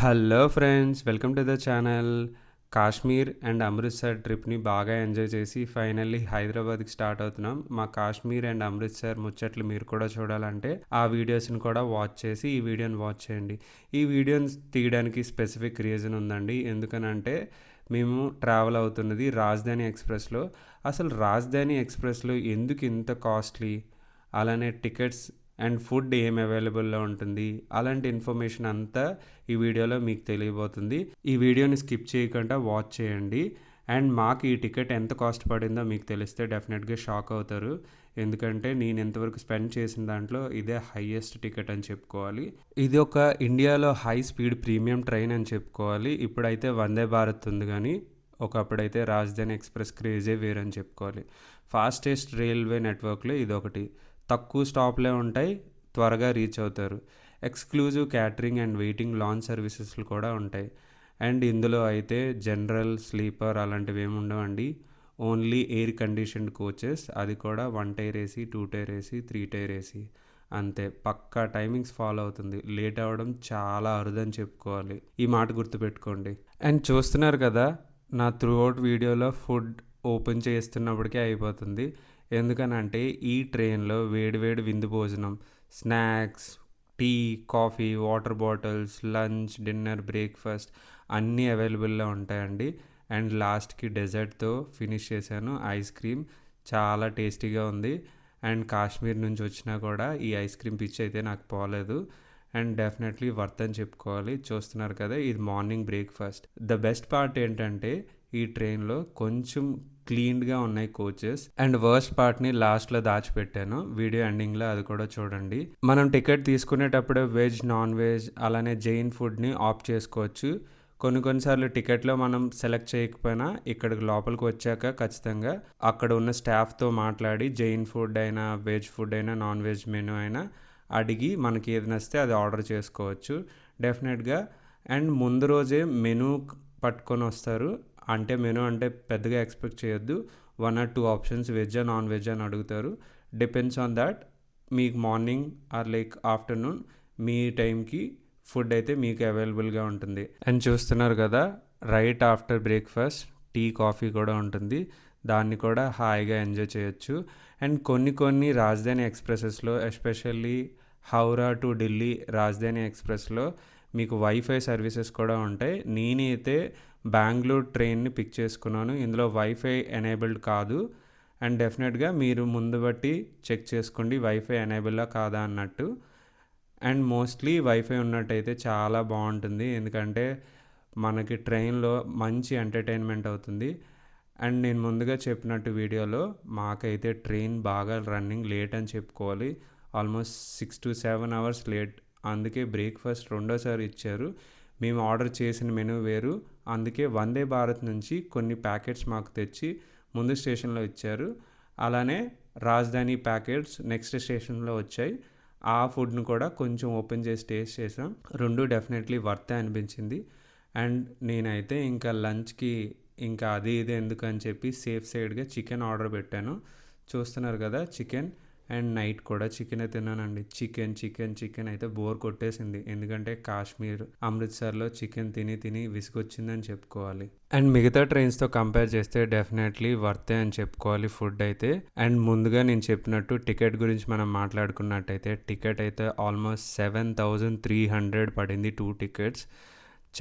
Hello friends welcome to the channel Kashmir and Amritsar ట్రిప్ని బాగా enjoy చేసి finally హైదరాబాద్కి స్టార్ట్ అవుతున్నాం. మా కాశ్మీర్ అండ్ అమృత్సర్ ముచ్చట్లు మీరు కూడా చూడాలంటే ఆ వీడియోస్ని కూడా వాచ్ చేసి ఈ వీడియోని వాచ్ చేయండి. ఈ వీడియోని తీయడానికి స్పెసిఫిక్ రీజన్ ఉందండి. ఎందుకనంటే మేము ట్రావెల్ అవుతున్నది రాజధాని ఎక్స్ప్రెస్లో అసలు రాజధాని ఎక్స్ప్రెస్లో ఎందుకు ఇంత కాస్ట్లీ అలానే టికెట్స్ అండ్ ఫుడ్ ఏం అవైలబుల్లో ఉంటుంది అలాంటి ఇన్ఫర్మేషన్ అంతా ఈ వీడియోలో మీకు తెలియబోతుంది. ఈ వీడియోని స్కిప్ చేయకుండా వాచ్ చేయండి. అండ్ మాకు ఈ టికెట్ ఎంత కాస్ట్ పడిందో మీకు తెలిస్తే డెఫినెట్గా షాక్ అవుతారు. ఎందుకంటే నేను ఎంతవరకు స్పెండ్ చేసిన దాంట్లో ఇదే హైయెస్ట్ టికెట్ అని చెప్పుకోవాలి. ఇది ఒక ఇండియాలో హై స్పీడ్ ప్రీమియం ట్రైన్ అని చెప్పుకోవాలి. ఇప్పుడైతే వందే భారత్ ఉంది కానీ ఒకప్పుడైతే రాజధాని ఎక్స్ప్రెస్ క్రేజే వేరని చెప్పుకోవాలి. ఫాస్టెస్ట్ రైల్వే నెట్వర్క్లో ఇది ఒకటి తక్కువ స్టాప్లే ఉంటాయి త్వరగా రీచ్ అవుతారు. Exclusive catering and waiting launch సర్వీసెస్లు కూడా ఉంటాయి. అండ్ ఇందులో అయితే జనరల్ స్లీపర్ అలాంటివి ఏమి ఉండవండి. ఓన్లీ ఎయిర్ కండిషన్డ్ కోచెస్ అది కూడా one tier AC two tier AC three tier AC అంతే. పక్కా టైమింగ్స్ ఫాలో అవుతుంది. లేట్ అవ్వడం చాలా అరుదని చెప్పుకోవాలి. ఈ మాట గుర్తుపెట్టుకోండి. అండ్ చూస్తున్నారు కదా నా త్రూఅవుట్ వీడియోలో ఫుడ్ ఓపెన్ చేస్తున్నప్పటికే అయిపోతుంది. ఎందుకనంటే ఈ ట్రైన్లో వేడివేడి విందు భోజనం snacks tea coffee water bottles lunch dinner breakfast అన్నీ అవైలబుల్లో ఉంటాయండి. అండ్ లాస్ట్కి డెజర్ట్తో ఫినిష్ చేశాను ఐస్ క్రీమ్. చాలా టేస్టీగా ఉంది. అండ్ కాశ్మీర్ నుంచి వచ్చినా కూడా ఈ ఐస్ క్రీమ్ పిచ్ అయితే నాకు పోలేదు. అండ్ డెఫినెట్లీ వర్త్ అని చెప్పుకోవాలి. చూస్తున్నారు కదా ఇది morning breakfast. The best part ఏంటంటే ఈ ట్రైన్లో కొంచెం క్లీన్గా ఉన్నాయి కోచెస్. అండ్ వర్స్ట్ పార్ట్ని లాస్ట్లో దాచిపెట్టాను. వీడియో ఎండింగ్లో అది కూడా చూడండి. మనం టికెట్ తీసుకునేటప్పుడు వెజ్ నాన్ వెజ్ అలానే జైన్ ఫుడ్ని ఆప్ట్ చేసుకోవచ్చు. కొన్ని కొన్నిసార్లు టికెట్లో మనం సెలెక్ట్ చేయకపోయినా ఇక్కడికి లోపలికి వచ్చాక ఖచ్చితంగా అక్కడ ఉన్న స్టాఫ్తో మాట్లాడి జైన్ ఫుడ్ అయినా వెజ్ ఫుడ్ అయినా నాన్ వెజ్ మెనూ అయినా అడిగి మనకి ఏది నచ్చితే అది ఆర్డర్ చేసుకోవచ్చు. డెఫినెట్గా. అండ్ ముందు రోజే మెనూ పట్టుకొని వస్తారు. అంటే మెనూ అంటే పెద్దగా ఎక్స్పెక్ట్ చేయొద్దు. One or two options veg non veg అని అడుగుతారు. డిపెండ్స్ ఆన్ దాట్ మీకు మార్నింగ్ ఆర్ లైక్ ఆఫ్టర్నూన్ మీ టైంకి ఫుడ్ అయితే మీకు అవైలబుల్గా ఉంటుంది. అండ్ చూస్తున్నారు కదా right after breakfast tea coffee కూడా ఉంటుంది. దాన్ని కూడా హాయిగా ఎంజాయ్ చేయొచ్చు. అండ్ కొన్ని కొన్ని Rajdhani ఎక్స్ప్రెసెస్లో especially Howrah to Delhi Rajdhani express మీకు వైఫై సర్వీసెస్ కూడా ఉంటాయి. నేనైతే బెంగళూరు ట్రైన్ని పిక్ చేసుకున్నాను. ఇందులో వైఫై ఎనేబుల్డ్ కాదు. అండ్ డెఫినెట్గా మీరు ముందు బట్టి చెక్ చేసుకోండి. వైఫై ఎనేబుల్లా కాదా అన్నట్టు. అండ్ మోస్ట్లీ వైఫై ఉన్నట్టయితే చాలా బాగుంటుంది. ఎందుకంటే మనకి ట్రైన్లో మంచి ఎంటర్టైన్మెంట్ అవుతుంది. అండ్ నేను ముందుగా చెప్పినట్టు వీడియోలో మాకైతే ట్రైన్ బాగా రన్నింగ్ లేట్ అని చెప్పుకోవాలి. Almost six to seven hours late అందుకే బ్రేక్ఫాస్ట్ రెండోసారి ఇచ్చారు. మేము ఆర్డర్ చేసిన మెనూ వేరు. అందుకే వందే భారత్ నుంచి కొన్ని ప్యాకెట్స్ మాకు తెచ్చి ముందు స్టేషన్లో ఇచ్చారు. అలానే రాజధాని ప్యాకెట్స్ నెక్స్ట్ స్టేషన్లో వచ్చాయి. ఆ ఫుడ్ను కూడా కొంచెం ఓపెన్ చేసి టేస్ట్ చేసాం. రెండు డెఫినెట్లీ వర్తే అనిపించింది. అండ్ నేనైతే ఇంకా లంచ్కి ఇంకా అది ఇది ఎందుకు అని చెప్పి సేఫ్ సైడ్గా చికెన్ ఆర్డర్ పెట్టాను. చూస్తున్నారు కదా చికెన్. అండ్ నైట్ కూడా చికెన్ తిన్నానండి. చికెన్ చికెన్ చికెన్ అయితే బోర్ కొట్టేసింది. ఎందుకంటే కాశ్మీర్ అమృత్సర్లో చికెన్ తిని తిని విసుగొచ్చిందని చెప్పుకోవాలి. అండ్ మిగతా ట్రైన్స్తో కంపేర్ చేస్తే డెఫినెట్లీ వర్తే అని చెప్పుకోవాలి ఫుడ్ అయితే. అండ్ ముందుగా నేను చెప్పినట్టు టికెట్ గురించి మనం మాట్లాడుకున్నట్టయితే టికెట్ అయితే almost seven thousand three hundred పడింది టూ టికెట్స్.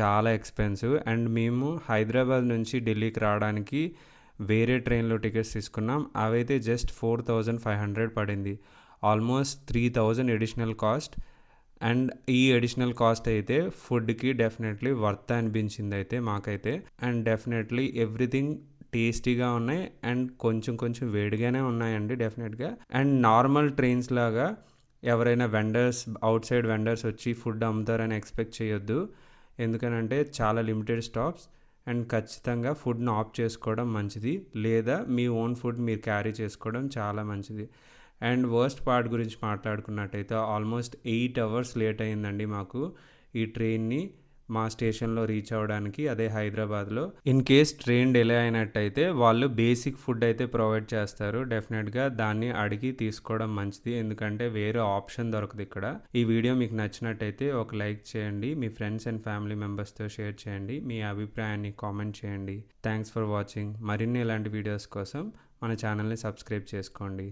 చాలా ఎక్స్పెన్సివ్. అండ్ మేము హైదరాబాద్ నుంచి ఢిల్లీకి రావడానికి వేరే ట్రైన్లో టికెట్స్ తీసుకున్నాం. అవైతే just four thousand five hundred పడింది. Almost three thousand additional cost. And ఈ అడిషనల్ కాస్ట్ అయితే ఫుడ్కి డెఫినెట్లీ వర్త్ అనిపించింది అయితే మాకైతే. అండ్ డెఫినెట్లీ ఎవ్రీథింగ్ టేస్టీగా ఉన్నాయి. అండ్ కొంచెం కొంచెం వేడిగానే ఉన్నాయండి డెఫినెట్గా. అండ్ నార్మల్ ట్రైన్స్ లాగా ఎవరైనా వెండర్స్ అవుట్ సైడ్ వెండర్స్ వచ్చి ఫుడ్ అమ్ముతారని ఎక్స్పెక్ట్ చేయొద్దు. ఎందుకనంటే చాలా లిమిటెడ్ స్టాప్స్. అండ్ ఖచ్చితంగా ఫుడ్ను ఆఫ్ చేసుకోవడం మంచిది. లేదా మీ ఓన్ ఫుడ్ మీరు క్యారీ చేసుకోవడం చాలా మంచిది. అండ్ వర్స్ట్ పార్ట్ గురించి మాట్లాడుకున్నట్టయితే ఆల్మోస్ట్ ఎయిట్ అవర్స్ లేట్ అయిందండి మాకు ఈ ట్రైన్ని. మా స్టేషన్లో రీచ్ అవ్వడానికి అదే హైదరాబాద్లో. ఇన్ కేస్ ట్రైన్ డిలే అయినట్టయితే వాళ్ళు బేసిక్ ఫుడ్ అయితే ప్రొవైడ్ చేస్తారు. డెఫినెట్గా దాన్ని అడిగి తీసుకోవడం మంచిది. ఎందుకంటే వేరే ఆప్షన్ దొరకదు ఇక్కడ. ఈ వీడియో మీకు నచ్చినట్టయితే ఒక లైక్ చేయండి. మీ ఫ్రెండ్స్ అండ్ ఫ్యామిలీ మెంబర్స్తో షేర్ చేయండి. మీ అభిప్రాయాన్ని కామెంట్ చేయండి. Thanks for watching. మరిన్ని ఇలాంటి వీడియోస్ కోసం మన ఛానల్ని సబ్స్క్రైబ్ చేసుకోండి.